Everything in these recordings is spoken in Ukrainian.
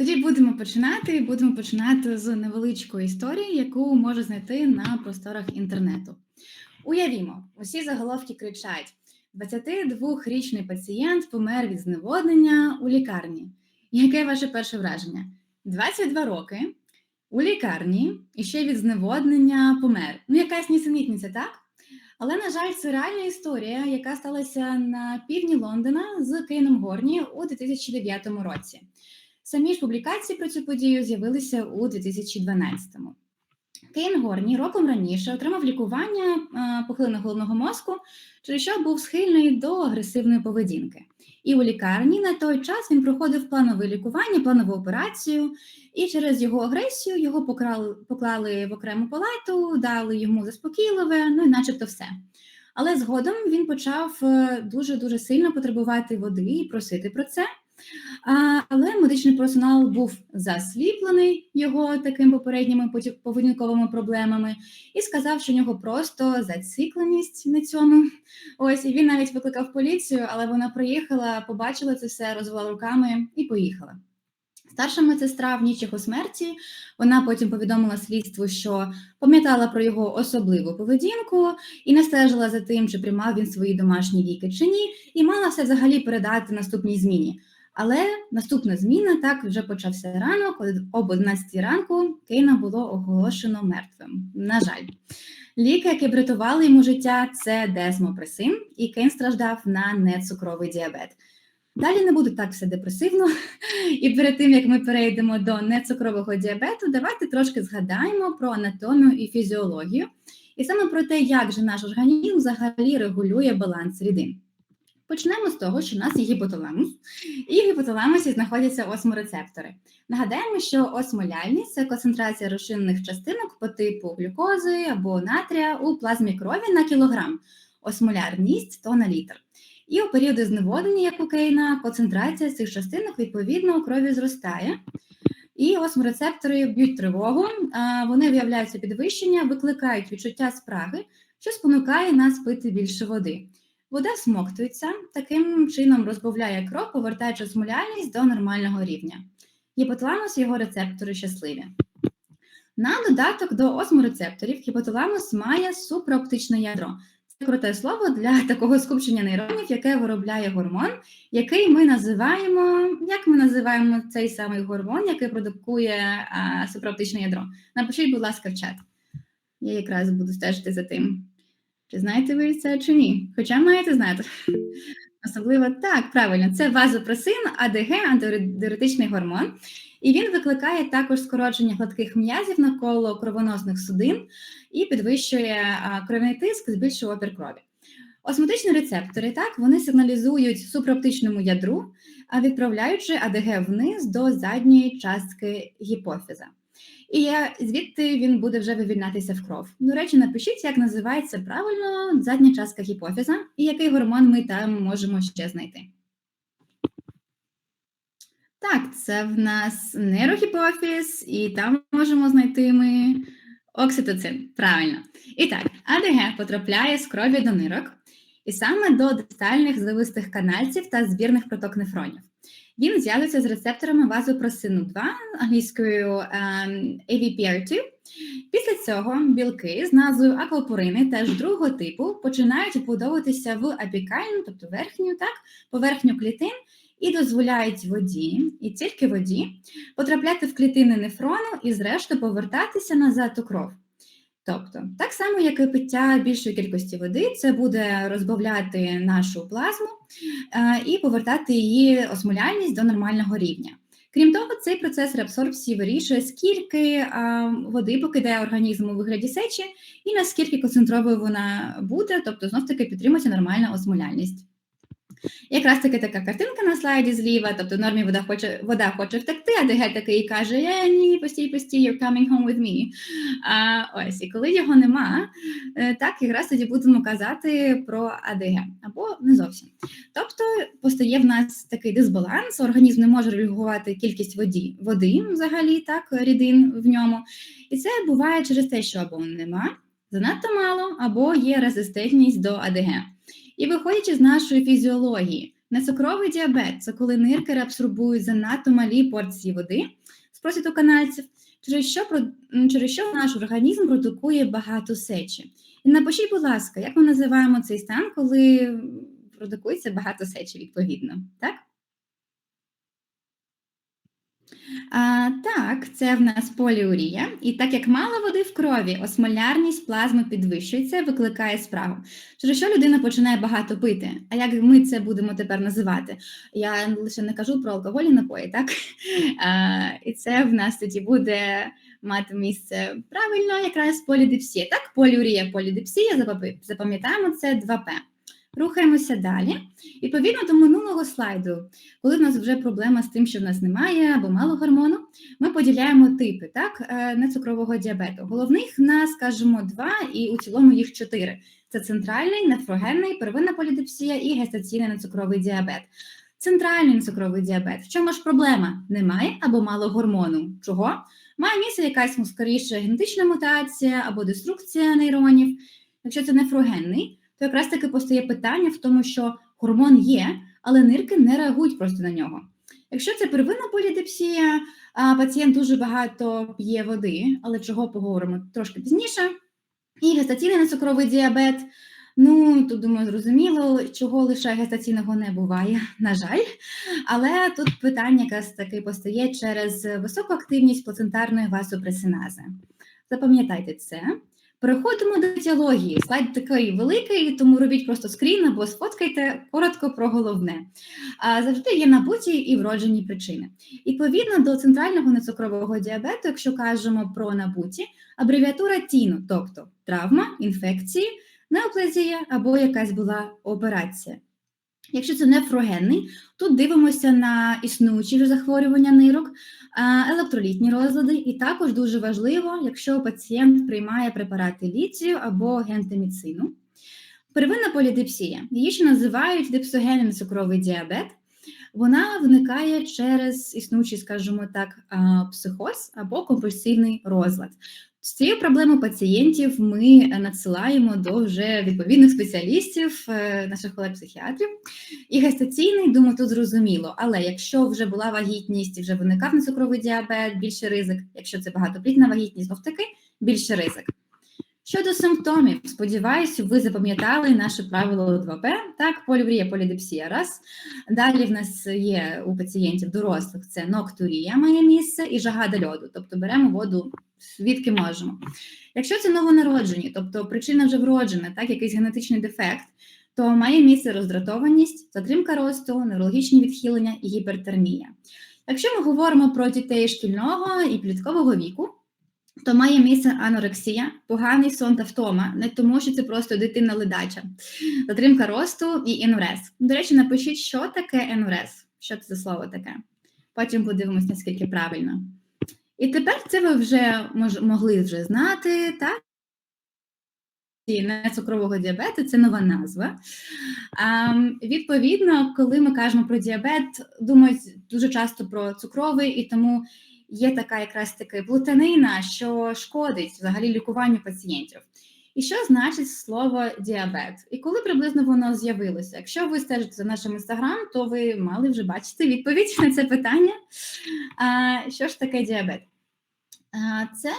Тоді будемо починати. Будемо починати з невеличкої історії, яку можна знайти на просторах інтернету. Уявімо, усі заголовки кричать: 22-річний пацієнт помер від зневоднення у лікарні. Яке ваше перше враження? 22 роки у лікарні і ще від зневоднення помер. Ну, якась нісенітниця, так? Але, на жаль, це реальна історія, яка сталася на півдні Лондона з Кейном Горні у 2009 році. Самі ж публікації про цю подію з'явилися у 2012-му. Кейн Горні роком раніше отримав лікування похилення головного мозку, через що був схильний до агресивної поведінки. І у лікарні на той час він проходив планове лікування, планову операцію, і через його агресію його поклали, поклали в окрему палату, дали йому заспокійливе, ну і начебто все. Але згодом він почав дуже дуже сильно потребувати води і просити про це. Але медичний персонал був засліплений його такими попередніми поведінковими проблемами і сказав, що у нього просто зацикленість на цьому. Ось і він навіть викликав поліцію, але вона приїхала, побачила це все, розвела руками і поїхала. Старша медсестра в ніч його смерті вона потім повідомила слідству, що пам'ятала про його особливу поведінку і не стежила за тим, чи приймав він свої домашні ліки чи ні, і мала все взагалі передати наступній зміні. Але наступна зміна так вже почався ранок, коли об 11 ранку Кейна було оголошено мертвим. На жаль, ліки, які врятували йому життя, це десмопресин, і Кейн страждав на нецукровий діабет. Далі не буде так все депресивно, і перед тим як ми перейдемо до нецукрового діабету, давайте трошки згадаємо про анатомію і фізіологію, і саме про те, як же наш організм взагалі регулює баланс рідин. Почнемо з того, що в нас є гіпоталамус, і в гіпоталамусі знаходяться осморецептори. Нагадаємо, що осмоляльність це концентрація розчинених частинок по типу глюкози або натрія у плазмі крові на кілограм, осмолярність то на літр. І у періоди зневоднення, як у Кейна, концентрація цих частинок відповідно у крові зростає. І осморецептори б'ють тривогу, вони виявляються підвищення, викликають відчуття спраги, що спонукає нас пити більше води. Вода смоктується, таким чином розбавляє кров, повертаючи смоляльність до нормального рівня. Гіпоталамус і його рецептори щасливі. На додаток до осморецепторів гіпоталамус має супрооптичне ядро. Це круте слово для такого скупчення нейронів, яке виробляє гормон, який ми називаємо, як ми називаємо цей самий гормон, який продукує а, супрооптичне ядро. Напишіть, будь ласка, в чат. Я якраз буду стежити за тим. Чи знаєте ви це чи ні? Хоча маєте знати. Особливо так, правильно, це вазопросин, АДГ, антидиуретичний гормон, і він викликає також скорочення гладких м'язів навколо кровоносних судин і підвищує кровний тиск, збільшує опір крові. Осмотичні рецептори так, вони сигналізують супроптичному ядру, відправляючи АДГ вниз до задньої частки гіпофіза. І звідти він буде вже вивільнятися в кров. До речі, напишіть, як називається правильно задня частка гіпофіза і який гормон ми там можемо ще знайти. Так, це в нас нейрогіпофіз, і там можемо знайти ми окситоцин. Правильно. І так, АДГ потрапляє з крові до нирок, і саме до дистальних зливистих канальців та збірних проток нефронів. Він зв'язується з рецепторами вазопросину 2 англійською ем, AVPR2. Після цього білки з назвою аквапорини теж другого типу починають вбудовуватися в апікальну, тобто верхню так, поверхню клітин, і дозволяють воді, і тільки воді, потрапляти в клітини нефрону і, зрештою, повертатися назад у кров. Тобто, так само, як і пиття більшої кількості води, це буде розбавляти нашу плазму е, і повертати її осмоляльність до нормального рівня. Крім того, цей процес реабсорбції вирішує, скільки а, води покидає організм у вигляді сечі і наскільки концентровою вона буде, тобто знов таки підтримується нормальна осмоляльність. Якраз таки така картинка на слайді зліва, тобто в нормі вода хоче вода хоче втекти, а ДГ такий каже: е, ні, постій, постій, you're coming home with me. А, Ось, і коли його нема, е, так якраз тоді будемо казати про АДГ або не зовсім. Тобто постає в нас такий дисбаланс, організм не може реагувати кількість воді, води взагалі, так, рідин в ньому. І це буває через те, що або нема, занадто мало, або є резистентність до АДГ. І виходячи з нашої фізіології, Нецукровий діабет це коли нирки реабсорбують занадто малі порції води з просвітоканальців, через що, через що наш організм продукує багато сечі. І напишіть, будь ласка, як ми називаємо цей стан, коли продукується багато сечі, відповідно, так? А, Так, це в нас поліурія. І так як мало води в крові, осмолярність плазми підвищується, викликає справу. Через що людина починає багато пити. А як ми це будемо тепер називати? Я лише не кажу про алкогольні напої, так? А, І це в нас тоді буде мати місце правильно, якраз полідипсія. Так, поліурія, полідипсія, запам'ятаємо це 2П. Рухаємося далі. Відповідно до минулого слайду, коли в нас вже проблема з тим, що в нас немає або мало гормону, ми поділяємо типи так, е, нецукрового діабету. Головних нас, скажімо, два, і у цілому їх чотири: це центральний, нефрогенний, первинна полідипсія і гестаційний нецукровий діабет. Центральний нецукровий діабет. В чому ж проблема? Немає або мало гормону. Чого? Має місце якась ну, скоріше генетична мутація або деструкція нейронів. Якщо це нефрогенний, то якраз таки постає питання в тому, що гормон є, але нирки не реагують просто на нього. Якщо це первинна полідипсія, пацієнт дуже багато п'є води, але чого поговоримо трошки пізніше. І гестаційний нецукровий діабет. Ну, тут думаю, зрозуміло, чого лише гестаційного не буває, на жаль. Але тут питання якраз таки постає через високу активність плацентарної васопресинази. Запам'ятайте це. Переходимо до теології. Слайд такий великий, тому робіть просто скрін або сфоткайте коротко про головне. А завжди є набуті і вроджені причини. І, Відповідно до центрального нецукрового діабету, якщо кажемо про набуті, абревіатура ТІНу, тобто травма, інфекції, неоплезія або якась була операція. Якщо це нефрогенний, тут дивимося на існуючі захворювання нирок, електролітні розлади, і також дуже важливо, якщо пацієнт приймає препарати літію або гентаміцину. Первинна полідипсія, її ще називають дипсогенний цукровий діабет. Вона виникає через існуючий, скажімо так, психоз або компульсивний розлад. З цією проблемою пацієнтів ми надсилаємо до вже відповідних спеціалістів, е, наших колег-психіатрів. І гестаційний, думаю, тут зрозуміло. Але якщо вже була вагітність і вже виникав нецукровий діабет, більше ризик. Якщо це багатоплідна вагітність, знов таки більше ризик. Щодо симптомів, сподіваюся, ви запам'ятали наше правило 2П, так, поліврія, полідепсія, раз. Далі в нас є у пацієнтів дорослих це ноктурія має місце і жага до льоду, тобто беремо воду звідки можемо. Якщо це новонароджені, тобто причина вже вроджена, так, якийсь генетичний дефект, то має місце роздратованість, затримка росту, неврологічні відхилення і гіпертермія. Якщо ми говоримо про дітей шкільного і пліткового віку, то має місце анорексія, поганий сон та втома, не тому, що це просто дитина ледача, затримка росту і енурез. До речі, напишіть, що таке енурез, що це за слово таке. Потім подивимось, наскільки правильно. І тепер це ви вже мож, могли вже знати, так? Не цукрового діабету це нова назва. А, Відповідно, коли ми кажемо про діабет, думають дуже часто про цукровий, і тому є така якраз таки плутанина, що шкодить взагалі лікуванню пацієнтів. І що значить слово діабет? І коли приблизно воно з'явилося? Якщо ви стежите за нашим інстаграм, то ви мали вже бачити відповідь на це питання. А, Що ж таке діабет? Це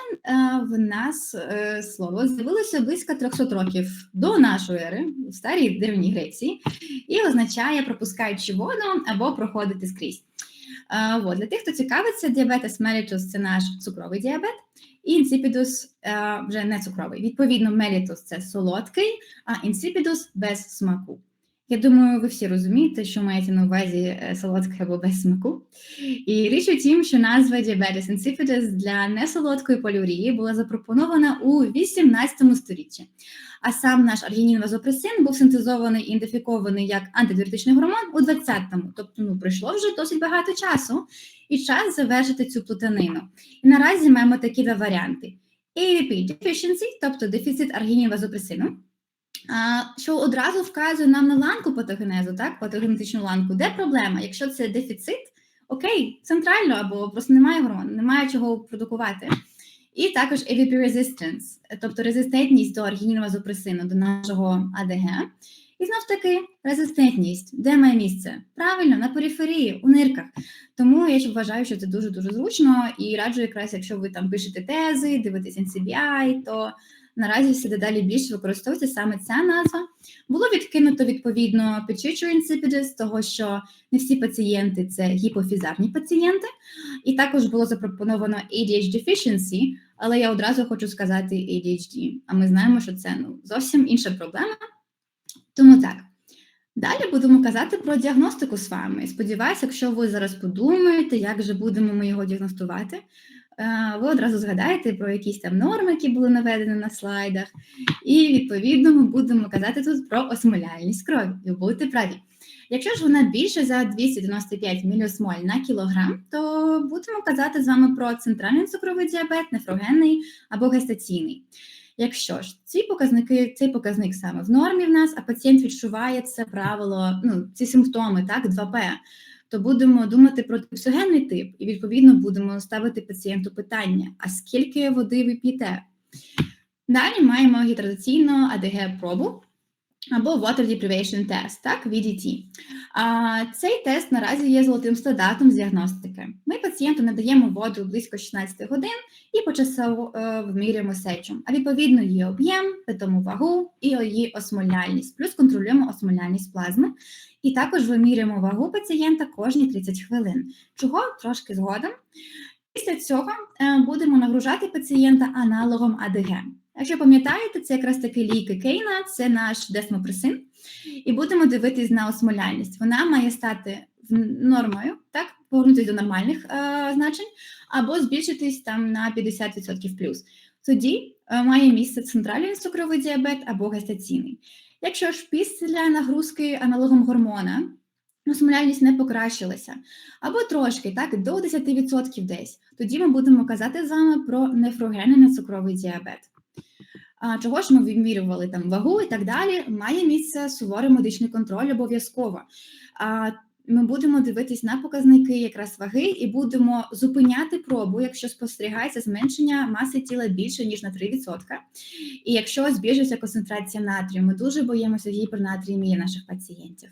в нас е, слово з'явилося близько 300 років до нашої ери у старій древній Греції і означає пропускаючи воду або проходити скрізь. От, Для тих, хто цікавиться, діабетес мелітус це наш цукровий діабет, і інсипідус вже не цукровий. Відповідно, мелітус це солодкий, а інсіпідус без смаку. Я думаю, ви всі розумієте, що маєте на увазі е, солодке або без смаку. І річ у тім, що назва Diabetes insipidus для несолодкої поліурії була запропонована у 18 столітті. А сам наш аргінін вазопресин був синтезований і ідентифікований як антидіуретичний гормон у 20-му. Тобто ну, пройшло вже досить багато часу, і час завершити цю плутанину. І наразі маємо такі два варіанти: AVP deficiency, тобто дефіцит аргінін вазопресину, що одразу вказує нам на ланку патогенезу, так, патогенетичну ланку. Де проблема? Якщо це дефіцит, окей, центрально або просто немає гормону, немає чого продукувати. І також AVP resistance, тобто резистентність до аргінінвазопресину, до нашого АДГ. І знов таки резистентність. Де має місце? Правильно, на периферії, у нирках. Тому я вважаю, що це дуже дуже зручно і раджу, якраз, якщо ви там пишете тези, дивитесь NCBI, то наразі все дедалі більше використовується саме ця назва. Було відкинуто відповідно pituitary insipidus, того що не всі пацієнти це гіпофізарні пацієнти, і також було запропоновано ADHD deficiency, але я одразу хочу сказати ADHD, а ми знаємо, що це ну, зовсім інша проблема. Тому так. Далі будемо казати про діагностику з вами. Сподіваюся, якщо ви зараз подумаєте, як же будемо ми його діагностувати, е, ви одразу згадаєте про якісь там норми, які були наведені на слайдах, і відповідно ми будемо казати тут про осмоляльність крові. І будете праві. Якщо ж вона більше за 295 міліосмоль на кілограм, то будемо казати з вами про центральний цукровий діабет, нефрогенний або гестаційний. Якщо ж ці показники, цей показник саме в нормі в нас, а пацієнт відчуває це правило, ну ці симптоми, так, 2П, то будемо думати про псогенний тип, і відповідно будемо ставити пацієнту питання: а скільки води ви п'єте? Далі маємо гідратаційну АДГ-пробу або Water Deprivation Test, так, VDT. А, Цей тест наразі є золотим стандартом з діагностики. Ми пацієнту надаємо воду близько 16 годин і почасово е, вимірюємо сечу. А відповідно її об'єм, питому вагу і її осмоляльність, плюс контролюємо осмоляльність плазми. І також вимірюємо вагу пацієнта кожні 30 хвилин, чого трошки згодом. Після цього е, будемо нагружати пацієнта аналогом АДГ. Якщо пам'ятаєте, це якраз таки ліки Кейна, це наш десмопресин. І будемо дивитись на осмоляльність. Вона має стати нормою, так, повернутися до нормальних е, значень, або збільшитись там на 50% плюс. Тоді е, має місце центральний цукровий діабет або гестаційний. Якщо ж після нагрузки аналогом гормона осмоляльність не покращилася, або трошки, так, до 10% десь, тоді ми будемо казати з вами про нефрогенний цукровий діабет. Чого ж ми вимірювали там вагу і так далі, має місце суворий медичний контроль обов'язково. Ми будемо дивитись на показники якраз ваги і будемо зупиняти пробу, якщо спостерігається зменшення маси тіла більше ніж на 3%. І якщо збільшується концентрація натрію, ми дуже боїмося гіпернатріємії наших пацієнтів.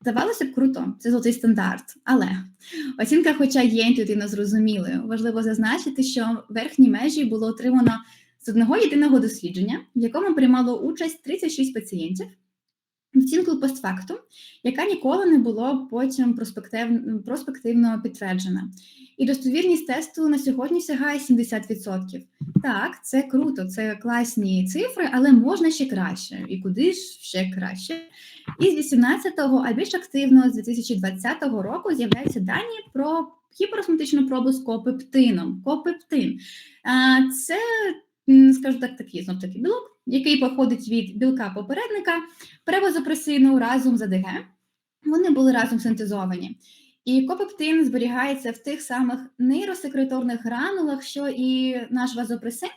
Здавалося б, круто, це золотий стандарт, але оцінка, хоча є інтуїтивно зрозумілою, важливо зазначити, що верхні межі було отримано з одного єдиного дослідження, в якому приймало участь 36 пацієнтів, оцінку постфактум, яка ніколи не було потім проспектив, проспективно підтверджена. І достовірність тесту на сьогодні сягає 70%. Так, це круто, це класні цифри, але можна ще краще. І куди ж ще краще? І з 18-го, а більш активно з 2020 року з'являються дані про гіперосмотичну пробу з копептином. Копептин. Це скажу так, такий знов таки білок, який походить від білка попередника, перевозопресину разом з АДГ. Вони були разом синтезовані. І копептин зберігається в тих самих нейросекреторних гранулах, що і наш вазопресин,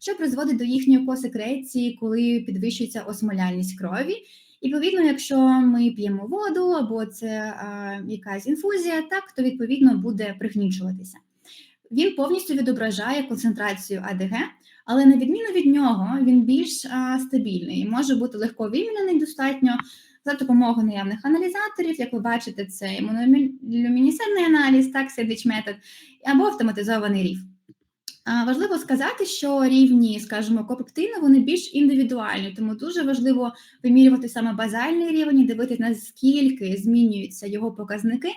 що призводить до їхньої косекреції, коли підвищується осмоляльність крові. І, відповідно, якщо ми п'ємо воду або це а, якась інфузія, так то відповідно буде пригнічуватися. Він повністю відображає концентрацію АДГ, але на відміну від нього, він більш а, стабільний може бути легко вимінений достатньо за допомогою наявних аналізаторів. Як ви бачите, це імунолюмінісерний аналіз, так, Сендвіч метод, або автоматизований рів. Важливо сказати, що рівні, скажімо, копектину, вони більш індивідуальні, тому дуже важливо вимірювати саме базальний рівень, і дивитися, наскільки змінюються його показники.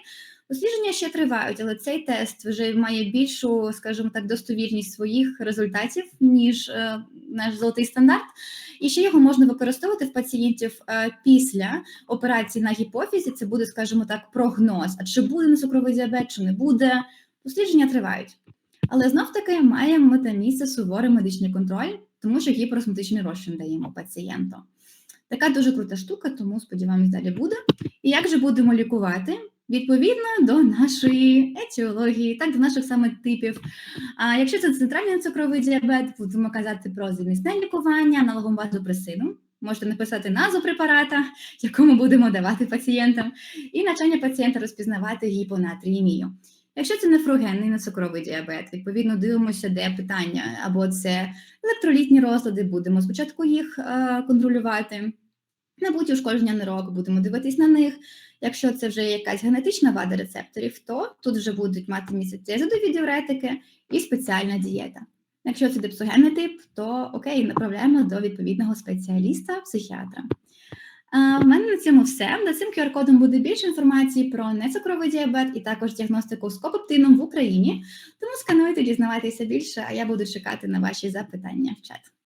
Дослідження ще тривають, але цей тест вже має більшу, скажімо так, достовірність своїх результатів, ніж е, наш золотий стандарт. І ще його можна використовувати в пацієнтів е, після операції на гіпофізі. Це буде, скажімо так, прогноз. А чи буде цукровий діабет, чи не буде. Дослідження тривають. Але знов таки має метамісце суворий медичний контроль, тому що гіперосмотичний розчин даємо пацієнту. Така дуже крута штука, тому сподіваємось, далі буде. І як же будемо лікувати? Відповідно до нашої етіології, так до наших саме типів. А якщо це центральний цукровий діабет, будемо казати про замісне лікування аналогом вазопресину. Можете написати назву препарата, якому будемо давати пацієнтам, і навчання пацієнта розпізнавати гіпонатріємію. Якщо це нефрогенний нецукровий діабет, відповідно дивимося, де питання, або це електролітні розлади, будемо спочатку їх е, контролювати. Набуті ушкодження нирок, будемо дивитись на них. Якщо це вже якась генетична вада рецепторів, то тут вже будуть мати місце тезодові і спеціальна дієта. Якщо це дипсогенний тип, то окей, направляємо до відповідного спеціаліста, психіатра. А, В мене на цьому все. За цим QR-кодом буде більше інформації про нецукровий діабет і також діагностику з копептином в Україні. Тому скануйте, дізнавайтеся більше, а я буду чекати на ваші запитання в чат.